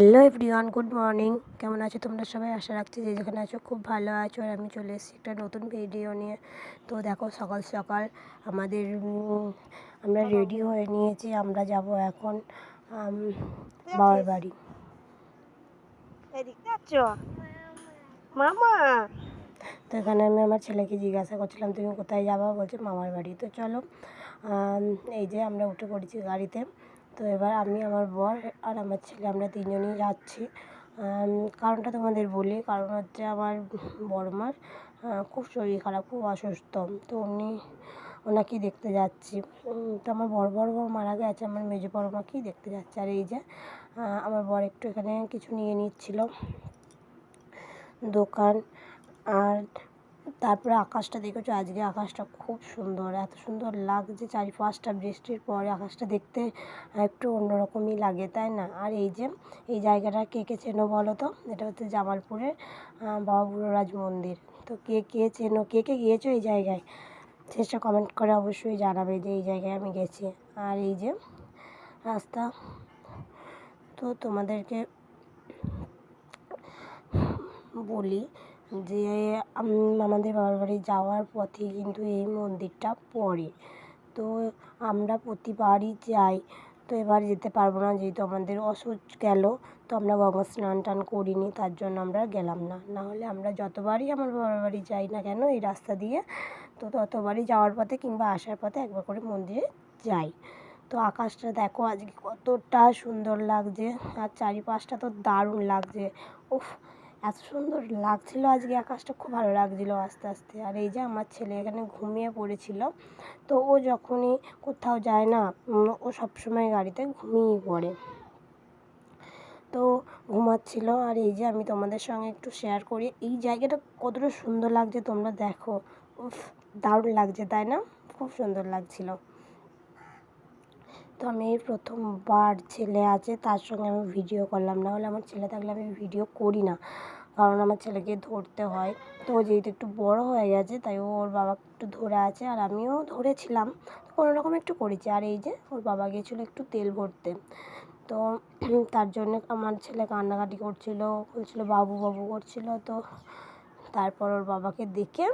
Hello everyone good morning কেমন আছো তোমরা সবাই? আশা রাখছি যে যেখানে আছো খুব ভালো আছো আর আমি চলে এসেছি একটা নতুন ভিডিও নিয়ে। তো দেখো সকাল সকাল আমাদের আমরা রেডি হয়ে নিয়েছি। আমরা যাব এখন বাবার বাড়ি। মামা! তো এখানে আমি আমার ছেলেকে জিজ্ঞাসা করছিলাম তুমি কোথায় যাবা? বলছে মামার বাড়ি। তো চলো এই যে আমরা উঠে পড়েছি গাড়িতে। তো এবার আমি আমার বর আর আমার ছেলে আমরা তিনজনই যাচ্ছি। কারণটা তোমাদের বলি কারণ হচ্ছে আমার বড়মার আহ, খুব শরীর খারাপ খুব অসুস্থ। তো উনি ওনাকেই দেখতে যাচ্ছি। তো আমার বড় বড় বউ মারা গেছে আমার মেজো বড় মাকেই দেখতে যাচ্ছে। আর এই যে আমার বর একটু এখানে কিছু নিয়ে নিচ্ছিল। দোকান আর তারপরে আকাশটা দেখেছ? আজকে আকাশটা খুব সুন্দর। এত সুন্দর লাগছে চারিপাশটা। বৃষ্টির পরে আকাশটা দেখতে একটু অন্যরকমই লাগে, তাই না? আর এই যে, এই জায়গাটা কে কে চেনো বলো তো? এটা হচ্ছে জামালপুরের বাবা বুড়োরাজ মন্দির। তো কে কে চেনো, কে কে গিয়েছো এই জায়গায়? সেটা কমেন্ট করে অবশ্যই জানাবে যে এই জায়গায় আমি গেছি। আর এই যে, রাস্তা, তো তোমাদেরকে বলি যে আমাদের বাবার বাড়ি যাওয়ার পথে কিন্তু এই মন্দিরটা পড়ে। তো আমরা প্রতিবারই যাই। তো এবার যেতে পারব না, যেহেতু আমাদের অসুচ গেল, তো আমরা গঙ্গা স্নান টান করিনি, তার জন্য আমরা গেলাম না। নাহলে আমরা যতবারই আমার বাবার বাড়ি যাই না কেন, এই রাস্তা দিয়ে, তো ততবারই যাওয়ার পথে কিংবা আসার পথে একবার করে মন্দিরে যাই। তো আকাশটা দেখো আজকে কতটা সুন্দর লাগছে, আর চারিপাশটা তো দারুণ লাগছে। উফ এত সুন্দর লাগছিল আজকে আকাশটা, খুব ভালো লাগছিল আস্তে আস্তে। আর এই যে আমার ছেলে এখানে ঘুমিয়ে পড়েছিল, তো ও যখনই কোথাও যায় না ও সবসময় গাড়িতে ঘুমিয়ে পড়ে। তো ঘুমাচ্ছিল, আর এই যে আমি তোমাদের সঙ্গে একটু শেয়ার করি, এই জায়গাটা কতটা সুন্দর লাগছে তোমরা দেখো। উফ, দারুণ লাগছে, তাই না? খুব সুন্দর লাগছিল। তো আমি এই প্রথমবার ছেলে আছে, তার সঙ্গে আমি ভিডিও করলাম না হলে আমার ছেলে থাকলে আমি ভিডিও করি না। কারণ আমার ছেলেকে ধরতে হয়। তো ও যেহেতু একটু বড় হয়ে গেছে, তাই ও ওর বাবা একটু ধরে আছে আর আমিও ধরেছিলাম। কোনো রকম একটু করেছি। আর এই যে ওর বাবা গিয়েছিল একটু তেল ভরতে। তো তার জন্য আমার ছেলে কান্নাকাটি করছিল, বলছিল বাবু বাবু করছিল। তো তারপর ওর বাবাকে দেখে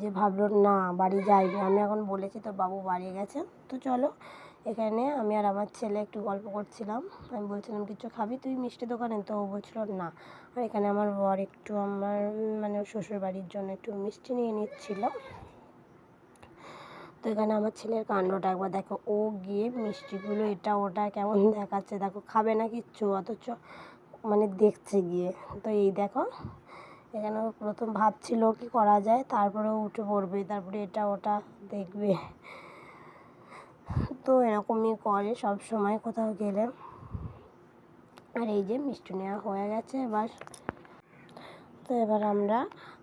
যে ভাবলো, না, বাড়ি যাইনি। আমি এখন বলেছি তো বাবু বাড়ি গেছে, তো চলো। এখানে আমি আর আমার ছেলে একটু গল্প করছিলাম। আমি বলছিলাম, কিছু খাবি তুই মিষ্টি দোকানে? তো ও বলছিল, না। আর এখানে আমার বর একটু আমার মানে শ্বশুর বাড়ির জন্য একটু মিষ্টি নিয়ে নিচ্ছিল। তো এখানে আমার ছেলের কাণ্ডটা একবার দেখো, ও গিয়ে মিষ্টিগুলো এটা ওটা কেমন দেখাচ্ছে, দেখো, খাবে না কিচ্ছু, অথচ মানে দেখছে গিয়ে। তো এই দেখো এখানে প্রথম ভাবছিল কি করা যায়, তারপরে উঠে পড়বে, তারপরে এটা ওটা দেখবে। তো এরকমই করে সব সময় কোথাও গেলে। আর এই যে মিষ্টি নেওয়া হয়ে গেছে এবার। তো এবার আমরা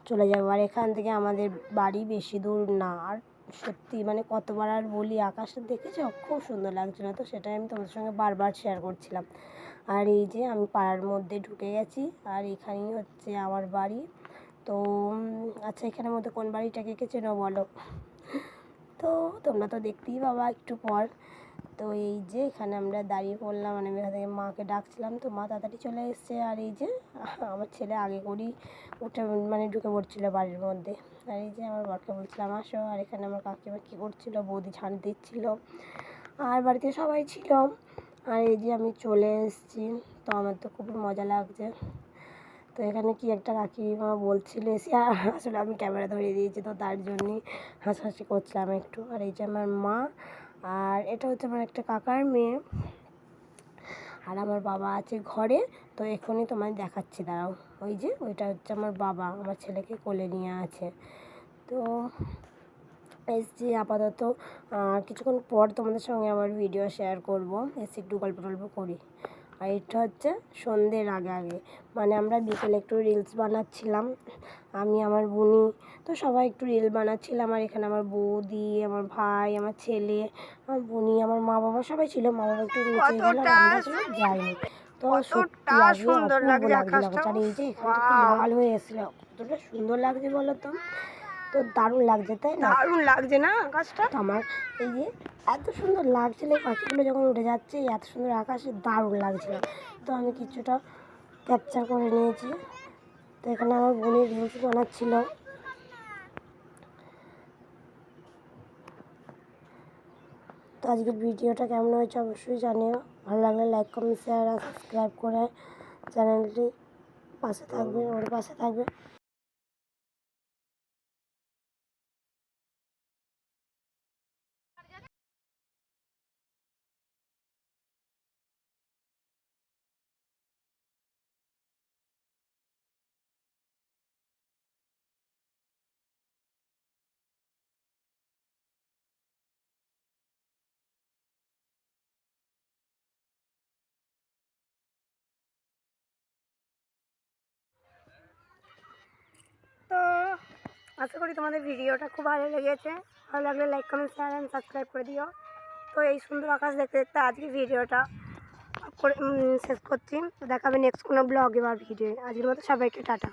চলে যাব। আর এখান থেকে আমাদের বাড়ি বেশি দূর না। আর সত্যি মানে কতবার আর বলি, আকাশটা দেখেছ? খুব সুন্দর লাগছিল। তো সেটাই আমি তোমাদের সঙ্গে বারবার শেয়ার করছিলাম। আর এই যে আমি পাড়ার মধ্যে ঢুকে গেছি, আর এখানেই হচ্ছে আমার বাড়ি। তো আচ্ছা এখানের মধ্যে কোন বাড়িটাকে কে চেনো বলো? তো, তোমরা তো দেখতেই পাবা একটু পর। তো এই যে এখানে আমরা দাঁড়িয়ে পড়লাম মানে এখান থেকে মাকে ডাকছিলাম, তো মা তাড়াতাড়ি চলে এসছে। আর এই যে, আমার ছেলে আগে করেই উঠে মানে ঢুকে পড়ছিল বাড়ির মধ্যে। আর এই যে আমার বরকে বলছিলাম, আসো। আর এখানে আমার কাকিমা কী করছিল, বৌদি ঝাঁট দিচ্ছিল। আর বাড়িতে সবাই ছিল। আর এই যে আমি চলে এসেছি, তো আমার তো খুবই মজা লাগছে। তো এখানে কি একটা কাকিমা বলছিল এসে আসলে আমি ক্যামেরা ধরিয়ে দিয়েছি, তো তার জন্যই হাসাহাসি করছিলাম একটু। আর এই যে আমার মা, আর এটা হচ্ছে আমার একটা কাকার মেয়ে। আর আমার বাবা আছে ঘরে, তো এখনই তোমায় দেখাচ্ছি, দাঁড়াও। ওই যে, ওইটা হচ্ছে আমার বাবা, আমার ছেলেকে কোলে নিয়ে আছে। তো এসছি আপাতত। কিছুক্ষণ পর তোমাদের সঙ্গে আবার ভিডিও শেয়ার করব। এসে একটু গল্প টল্প করি। আর এটা হচ্ছে সন্ধ্যের আগে আগে। মানে আমরা বিকেলে একটু রিলস বানাচ্ছিলাম। আমি আমার বুনি তো সবাই একটু রিল বানাচ্ছিলাম। আর এখানে আমার বৌদি আমার ভাই আমার ছেলে আমার বুনি আমার মা বাবা সবাই ছিল। মা বাবা একটু নিচে গেল আমরা যাইনি তো সত্যি সুন্দর লাগছে লাগছিল আকাশটা। আর এই যে এখানটা লাল হয়ে এসেছিল কতটা সুন্দর লাগছে বলো তো। তো দারুণ লাগছে তাই না? দারুণ লাগছে না আকাশটা? আমার এই যে এত সুন্দর লাগছিল এই পাখিগুলো যখন উঠে যাচ্ছে এই এত সুন্দর আকাশে দারুণ লাগছিল তো আমি কিছুটা ক্যাপচার করে নিয়েছি। তো এখানে আমার বোনের রিলস বানাচ্ছিল। তো আজকের ভিডিওটা কেমন হয়েছে অবশ্যই জানিও। ভালো লাগলে লাইক কমেন্ট শেয়ার আর সাবস্ক্রাইব করে চ্যানেলটি পাশে থাকবে ওর পাশে থাকবে। আশা করি তোমাদের ভিডিওটা খুব ভালো লেগেছে। ভালো লাগলে like comment share and subscribe করে দিও। তো এই সুন্দর আকাশ দেখতে দেখতে আজকে ভিডিওটা করে শেষ করছি। দেখাবে নেক্সট কোনো ব্লগে বা ভিডিও আজকের মতো সবাইকে টাটা।